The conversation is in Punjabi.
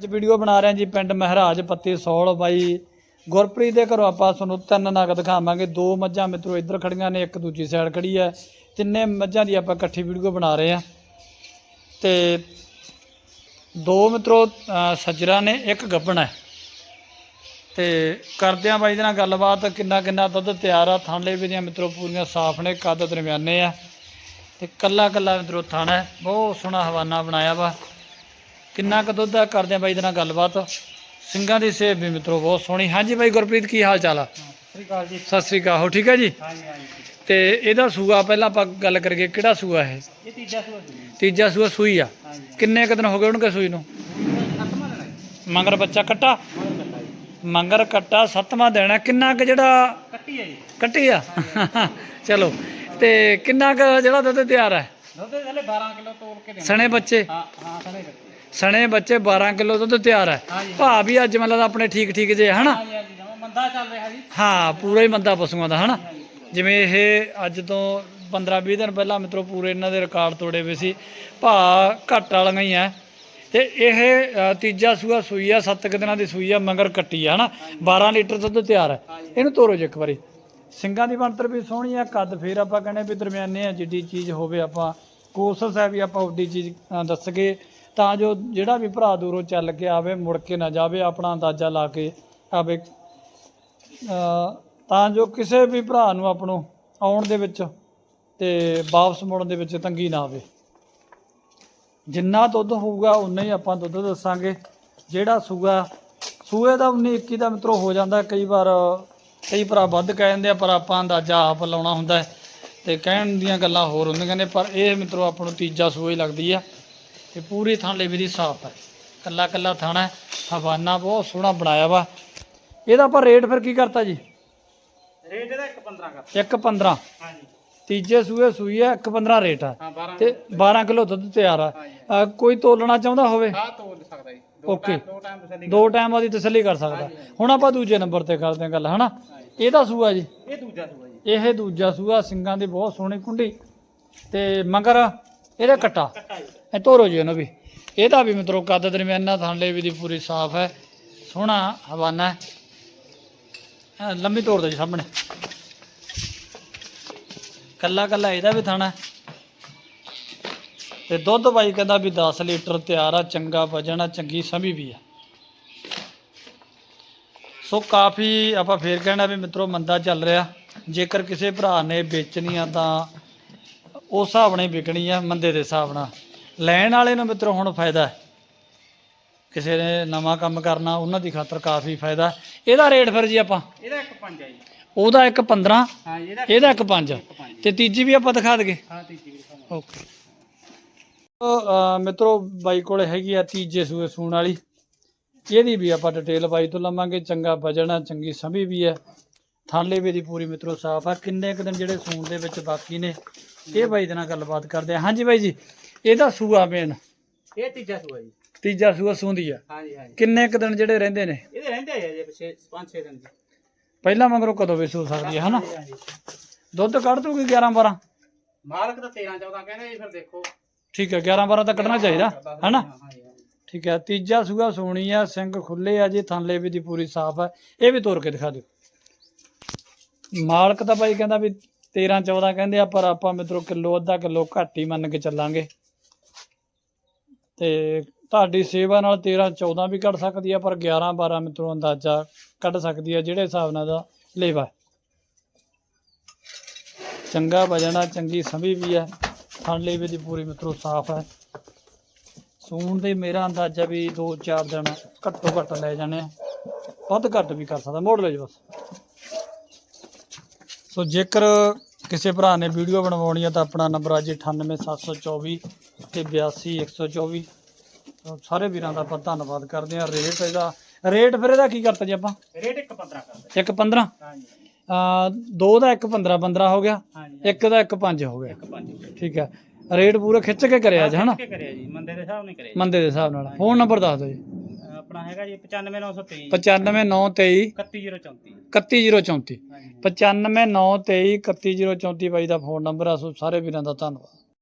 ਅੱਜ ਵੀਡੀਓ ਬਣਾ ਰਹੇ ਹਾਂ ਜੀ ਪਿੰਡ ਮਹਾਰਾਜ ਪੱਤੀ ਸੌਲ ਬਾਈ। ਗੁਰਪ੍ਰੀਤ ਦੇ ਘਰੋਂ ਆਪਾਂ ਤੁਹਾਨੂੰ ਤਿੰਨ ਨਗ ਦਿਖਾਵਾਂਗੇ। ਦੋ ਮੱਝਾਂ ਮਿੱਤਰੋ, ਇੱਧਰ ਖੜੀਆਂ ਨੇ, ਇੱਕ ਦੂਜੀ ਸਾਈਡ ਖੜੀ ਹੈ। ਤਿੰਨੇ ਮੱਝਾਂ ਦੀ ਆਪਾਂ ਇਕੱਠੀ ਵੀਡੀਓ ਬਣਾ ਰਹੇ ਹਾਂ। ਤੇ ਦੋ ਮਿੱਤਰੋ ਅਹ ਸੱਜਰਾ ਨੇ, ਇੱਕ ਗੱਭਣ ਹੈ। ਤੇ ਕਰਦੇ ਆ ਬਾਈ ਦੇ ਨਾਲ ਗੱਲਬਾਤ ਕਿੰਨਾ ਕਿੰਨਾ ਦੁੱਧ ਤਿਆਰ ਆ ਥਾਂਲੇ ਵੀ ਦੀਆਂ ਮਿੱਤਰੋ ਪੂਰੀਆਂ ਸਾਫ਼ ਨੇ, ਕੱਦ ਦਰਮਿਆਨੇ ਆ। ਤੇ ਕੱਲਾ ਕੱਲਾ ਮਿੱਤਰੋ ਥਾਣਾ ਬਹੁਤ ਸੋਹਣਾ ਹਵਾਨਾ ਬਣਾਇਆ ਵਾ। ਕਿੰਨਾ ਕੁ ਦੁੱਧ ਆ? ਕਰਦੇ ਆ ਬਾਈ ਦੇ ਨਾਲ ਗੱਲਬਾਤ। ਸਿੰਘਾਂ ਦੀ ਸੇਬ ਵੀ ਮਿੱਤਰੋ ਬਹੁਤ ਸੋਹਣੀ। ਹਾਂਜੀ ਬਾਈ ਗੁਰਪ੍ਰੀਤ ਕੀ ਹਾਲ ਚਾਲ ਆ? ਸ੍ਰੀ ਅਕਾਲ ਜੀ। ਸਤਿ ਸ੍ਰੀ ਅਕਾਲ ਹੋ ਠੀਕ ਹੈ ਜੀ? ਹਾਂਜੀ ਹਾਂਜੀ ਤੇ ਇਹਦਾ ਸੂਆ ਪਹਿਲਾਂ ਆਪਾਂ ਗੱਲ ਕਰੀਏ ਕਿਹੜਾ ਸੂਆ ਇਹ? ਇਹ ਤੀਜਾ ਸੂਆ ਜੀ। ਤੀਜਾ ਸੂਆ ਸੂਈ ਆ। ਕਿੰਨੇ ਕੁ ਦਿਨ ਹੋ ਗਏ ਉਹਨੂੰ ਕਿ ਸੂਈ ਨੂੰ? ਮੰਗਰ ਬੱਚਾ ਕੱਟਾ? ਮਗਰ ਕੱਟਾ ਸੱਤਵਾਂ ਦੇਣਾ ਕਿੰਨਾ ਕੁ ਜਿਹੜਾ ਕੱਟੀ ਹੈ ਜੀ। ਕੱਟੀ ਆ? ਚਲੋ ਤੇ ਕਿੰਨਾ ਕੁ ਜਿਹੜਾ ਦੁੱਧ ਤਿਆਰ ਹੈ ਦੁੱਧ ਥੱਲੇ 12 ਕਿਲੋ ਤੋਲ ਕੇ ਦੇਣਾ। ਸਣੇ ਬੱਚੇ? ਹਾਂ ਹਾਂ ਸਣੇ ਕੱਟੀ ਸਣੇ ਬੱਚੇ 12 ਕਿਲੋ ਦੁੱਧ ਤਿਆਰ ਹੈ। ਭਾ ਵੀ ਅੱਜ ਮੈਨੂੰ ਲੱਗਦਾ ਆਪਣੇ ਠੀਕ ਠੀਕ ਜੇ ਹਨਾ? ਮੰਦਾ ਚੱਲ ਰਿਹਾ ਜੀ। ਹਾਂ ਪੂਰਾ ਹੀ ਮੰਦਾ ਪਸ਼ੂਆਂ ਦਾ ਹਨਾ? ਜਿਵੇਂ ਇਹ ਅੱਜ ਤੋਂ 15 20 ਦਿਨ ਪਹਿਲਾਂ ਮਿੱਤਰੋ ਪੂਰੇ ਇਹਨਾਂ ਦੇ ਰਿਕਾਰਡ ਤੋੜੇ ਹੋਏ ਸੀ। ਭਾ ਘੱਟ ਵਾਲੀਆਂ ਹੀ ਆ ਤੇ ਇਹ ਤੀਜਾ ਸੂਆ ਸੂਈ ਆ 7 ਕੁ ਦਿਨਾਂ ਦੀ ਸੂਈ ਆ ਮਗਰ ਕੱਟੀ ਆ ਹਨਾ? 12 ਲੀਟਰ ਦੁੱਧ ਤਿਆਰ ਹੈ। ਇਹਨੂੰ ਤੋਰੋ ਜੀ ਇੱਕ ਵਾਰੀ। ਸਿੰਘਾਂ ਦੀ ਬਣਤਰ ਵੀ ਸੋਹਣੀ ਆ ਕੱਦ ਫੇਰ ਆਪਾਂ ਕਹਿੰਦੇ ਵੀ ਦਰਮਿਆਨੇ ਆ ਜਿੱਡੀ ਚੀਜ਼ ਹੋਵੇ ਆਪਾਂ। ਕੋਸ਼ਿਸ਼ ਹੈ ਵੀ ਆਪਾਂ ਉੱਡੀ ਚੀਜ਼ ਅ, ਦੱਸਗੇ ਤਾਂ ਜੋ ਜਿਹੜਾ ਵੀ ਭਰਾ ਦੂਰੋਂ ਚੱਲ ਕੇ ਆਵੇ, ਮੁੜ ਕੇ ਨਾ ਜਾਵੇ, ਆਪਣਾ ਅੰਦਾਜ਼ਾ ਲਾ ਕੇ ਆਵੇ। ਤਾਂ ਜੋ ਕਿਸੇ ਵੀ ਭਰਾ ਨੂੰ ਆਪਣੋਂ ਆਉਣ ਦੇ ਵਿੱਚ ਤੇ ਵਾਪਸ ਮੁੜਨ ਦੇ ਵਿੱਚ ਤੰਗੀ ਨਾ ਆਵੇ। ਜਿੰਨਾ ਦੁੱਧ ਹੋਊਗਾ ਉਨਾ ਹੀ ਆਪਾਂ ਦੁੱਧ ਦੱਸਾਂਗੇ। ਜਿਹੜਾ ਸੂਆ, ਸੂਏ ਦਾ 19 21 ਦਾ ਮਿੱਤਰੋ ਹੋ ਜਾਂਦਾ, ਕਈ ਵਾਰ ਕਈ ਭਰਾ ਵੱਧ ਕਹਿ ਜਾਂਦੇ ਆ, ਪਰ ਆਪਾਂ ਅੰਦਾਜ਼ਾ ਆਪ ਲਾਉਣਾ ਹੁੰਦਾ ਹੈ। ਤੇ ਕਹਿਣ ਦੀਆਂ ਗੱਲਾਂ ਹੋਰ ਹੁੰਦੀਆਂ ਨੇ, ਪਰ ਇਹ ਮਿੱਤਰੋ ਆਪਾਂ ਨੂੰ ਤੀਜਾ ਸੂਏ ਲੱਗਦੀ ਆ। ਤੇ ਪੂਰੀ ਥਾਂ ਲਈ ਦੀ ਸਾਫ਼ ਹੈ। ਕੱਲਾ ਕੱਲਾ ਥਾਣਾ ਹਵਾਨਾ ਬਹੁਤ ਸੋਹਣਾ ਬਣਾਇਆ ਵਾ। ਇਹਦਾ ਆਪਾਂ ਰੇਟ ਫਿਰ ਕੀ ਕਰਤਾ ਜੀ? ਰੇਟ ਇਹਦਾ 1.15 ਕਰ 1.15 ਹਾਂਜੀ। ਤੀਜੇ ਸੂਏ ਸੂਈ ਹੈ 1.15 ਰੇਟ ਆ ਹਾਂ 12 ਤੇ 12 ਕਿਲੋ ਦੁੱਧ ਤਿਆਰ ਆ। ਕੋਈ ਤੋਲਣਾ ਚਾਹੁੰਦਾ ਹੋਵੇ? ਹਾਂ ਤੋਲ ਸਕਦਾ ਜੀ। Okay. ਦੋ ਟਾਈਮ ਤਸੱਲੀ ਦੋ ਟਾਈਮ ਉਹਦੀ ਤਸੱਲੀ ਕਰ ਸਕਦਾ। ਹੁਣ ਆਪਾਂ ਦੂਜੇ ਨੰਬਰ ਤੇ ਕਰਦੇ ਹਾਂ ਗੱਲ ਹਨਾ? ਇਹਦਾ ਸੂਆ ਜੀ? ਇਹ ਦੂਜਾ ਸੂਆ ਜੀ। ਇਹ ਦੂਜਾ ਸੂਆ ਸਿੰਘਾਂ ਦੀ ਬਹੁਤ ਸੋਹਣੀ ਕੁੰਡੀ। ਤੇ ਮਗਰ ਇਹਦਾ ਕੱਟਾ। ਇਹ ਤੋਰੋ ਜੀ ਉਹਨੂੰ ਵੀ। ਇਹਦਾ ਵੀ ਮਿੱਤਰੋ ਕੱਦ ਦਰਮਿਆਨਾ ਥਾਂਲੇ ਵੀ ਦੀ ਪੂਰੀ ਸਾਫ਼ ਹੈ। ਸੋਹਣਾ ਹਵਾਨਾ ਹੈ। ਲੰਮੀ ਤੋਰ ਦੋ ਜੀ ਸਾਹਮਣੇ। ਕੱਲਾ ਕੱਲਾ ਇਹਦਾ ਵੀ ਥਾਣਾ ਹੈ। ਤੇ ਦੁੱਧ ਬਾਈ ਕਹਿੰਦਾ ਵੀ 10 ਲੀਟਰ ਤਿਆਰ ਆ, ਚੰਗਾ ਵਜਣ ਆ, ਚੰਗੀ ਸਮੀ ਵੀ ਆ। ਸੋ ਕਾਫੀ ਆਪਾਂ ਫੇਰ ਕਹਿਣਾ ਵੀ ਮਿੱਤਰੋ ਮੰਦਾ ਚੱਲ ਰਿਹਾ। ਜੇਕਰ ਕਿਸੇ ਭਰਾ ਨੇ ਵੇਚਣੀ ਆ ਤਾਂ ਉਸ ਹਿਸਾਬ ਨਾਲ ਵਿਕਣੀ ਆ, ਮੰਦੇ ਦੇ ਹਿਸਾਬ ਨਾਲ। ਲੈਣ ਵਾਲੇ ਨੂੰ ਮਿੱਤਰੋ ਹੁਣ ਫਾਇਦਾ ਹੈ। ਕਿਸੇ ਨੇ ਨਵਾਂ ਕੰਮ ਕਰਨਾ ਉਹਨਾਂ ਦੀ ਖਾਤਰ ਕਾਫੀ ਫਾਇਦਾ ਇਹਦਾ ਰੇਟ ਫਿਰ ਜੀ ਆਪਾਂ। ਇਹਦਾ 1.5 ਹੈ ਜੀ। ਉਹਦਾ ਇੱਕ 15 ਹਾਂ ਜੀ, ਇਹਦਾ ਇਹਦਾ ਇੱਕ 5 ਇੱਕ ਪੰਜ। ਤੇ ਤੀਜੀ ਵੀ ਆਪਾਂ ਦਿਖਾ ਦਗੇ ਹਾਂ ਤੀਜੀ ਵੀ ਦਿਖਾਵਾਂਗੇ। ਓਕੇ। ਮਿੱਤਰੋ ਬਾਈ ਕੋਲੇ ਹੈਗੀ ਆ ਤੀਜੇ ਸੂਏ ਸੂਣ ਵਾਲੀ। ਇਹਦੀ ਵੀ ਆਪਾਂ ਡਿਟੇਲ ਬਾਈ ਤੋਂ ਲਵਾਂਗੇ। ਚੰਗਾ ਵਜਣ ਚੰਗੀ ਸਮੀ ਵੀ ਹੈ ਥਾਲੇ ਵੀ ਦੀ ਪੂਰੀ ਮਿੱਤਰੋ ਸਾਫ਼ ਆ। ਕਿੰਨੇ ਕੁ ਦਿਨ ਜਿਹੜੇ ਸੂਣ ਦੇ ਵਿੱਚ ਬਾਕੀ ਨੇ ਇਹ ਬਾਈ ਦੇ ਨਾਲ ਗੱਲਬਾਤ ਕਰਦੇ ਆ। ਹਾਂਜੀ ਬਾਈ ਜੀ ਇਹਦਾ ਸੂਆ ਮੇਨ ਇਹ ਤੀਜਾ ਸੂਆ ਜੀ। ਤੀਜਾ ਸੂਆ ਸੂੰਦੀ ਆ। ਹਾਂਜੀ ਹਾਂਜੀ। ਕਿੰਨੇ ਕੁ ਦਿਨ ਜਿਹੜੇ ਰਹਿੰਦੇ ਨੇ? ਇਹਦੇ ਰਹਿੰਦੇ ਆ ਜੇ 5 6 ਦਿਨ। ਪਹਿਲਾਂ ਮਗਰੋਂ ਕਦੋਂ ਵੀ ਸੂ ਸਕਦੀ ਹੈ ਹਨਾ। ਦੁੱਧ ਕੱਢ ਦੂਗੀ 11 12 ਮਾਲਕ ਤਾਂ 13 14 ਕਹਿੰਦੇ ਜੀ ਫਿਰ ਦੇਖੋ। ਠੀਕ ਹੈ 11 12 ਤਾਂ ਕੱਢਣਾ ਚਾਹੀਦਾ ਹਨਾ। ਠੀਕ ਹੈ ਤੀਜਾ ਸੂਆ ਸੋਣੀ ਆ ਸਿੰਘ ਖੁੱਲੇ ਆ ਜੀ ਥਾਂਲੇ ਵੀ ਦੀ ਪੂਰੀ ਸਾਫ਼ ਹੈ ਇਹ ਵੀ ਤੋੜ ਕੇ ਦਿਖਾ ਦਿਓ। ਮਾਲਕ ਤਾਂ ਬਾਈ ਕਹਿੰਦਾ ਵੀ 13 14 ਕਹਿੰਦੇ ਆ ਪਰ ਆਪਾਂ ਮਿੱਤਰੋ ਕਿਲੋ ਅੱਧਾ ਕਿਲੋ ਘੱਟ ਹੀ ਮੰਨ ਕੇ ਚੱਲਾਂਗੇ। ਤੇ ਤੁਹਾਡੀ ਸੇਵਾ ਨਾਲ 13 14 ਵੀ ਕੱਢ ਸਕਦੀ ਆ, ਪਰ 11 12 ਮਿੱਤਰੋਂ ਅੰਦਾਜ਼ਾ ਕੱਢ ਸਕਦੀ ਆ, ਜਿਹੜੇ ਹਿਸਾਬ ਨਾਲ ਦਾ ਲੇਵਾ ਹੈ। ਚੰਗਾ ਵਜਣਾ, ਚੰਗੀ ਸਮੀ ਵੀ ਹੈ ਥਾਂਲੇ ਵੀ ਦੀ ਪੂਰੀ ਮਿੱਤਰੋ ਸਾਫ਼ ਹੈ ਸੂਣ ਦੇ ਮੇਰਾ ਅੰਦਾਜ਼ਾ ਵੀ 2-4 ਦਿਨ ਘੱਟੋ ਘੱਟ ਲੈ ਜਾਣੇ ਆ। ਵੱਧ ਘੱਟ ਵੀ ਕਰ ਸਕਦਾ, ਮੋੜ ਲਓ ਜੀ ਬਸ ਸੋ ਜੇਕਰ ਕਿਸੇ ਭਰਾ ਨੇ ਵੀਡੀਓ ਬਣਵਾਉਣੀ ਆ ਤਾਂ ਆਪਣਾ ਨੰਬਰ ਆ ਜੀ 98724 ਤੇ 82124 ਸੋ ਸਾਰੇ ਵੀਰਾਂ ਦਾ ਆਪਾਂ ਧੰਨਵਾਦ ਕਰਦੇ ਆ ਰੇਟ ਇਹਦਾ ਰੇਟ ਫਿਰ ਇਹਦਾ ਕੀ ਕਰਤਾ ਜੀ ਆਪਾਂ? ਰੇਟ 1 15 ਕਰਦਾ 1.15 ਹਾਂਜੀ। ਆ ਦੋ ਦਾ 1.15 15 ਹੋ ਗਿਆ। ਹਾਂਜੀ ਇੱਕ ਦਾ 1.5 ਹੋ ਗਿਆ। 1 5 ਠੀਕ ਹੈ। ਰੇਟ ਪੂਰਾ ਖਿੱਚ ਕੇ ਕਰਿਆ ਅੱਜ ਹਨਾ? ਕਰਿਆ ਜੀ। ਮੰਦੇ ਦੇ ਹਿਸਾਬ ਨਹੀਂ ਕਰਿਆ ਜੀ। ਮੰਦੇ ਦੇ ਹਿਸਾਬ ਨਾਲ। ਫੋਨ ਨੰਬਰ ਦੱਸ ਦਿਓ ਜੀ। ਆਪਣਾ ਹੈਗਾ ਜੀ 95923 95923 31034 31034 ਹਾਂਜੀ। 95923 31034 ਬਾਈ ਦਾ ਫੋਨ ਨੰਬਰ ਆ ਸੋ ਸਾਰੇ ਵੀਰਾਂ ਦਾ ਧੰਨਵਾਦ।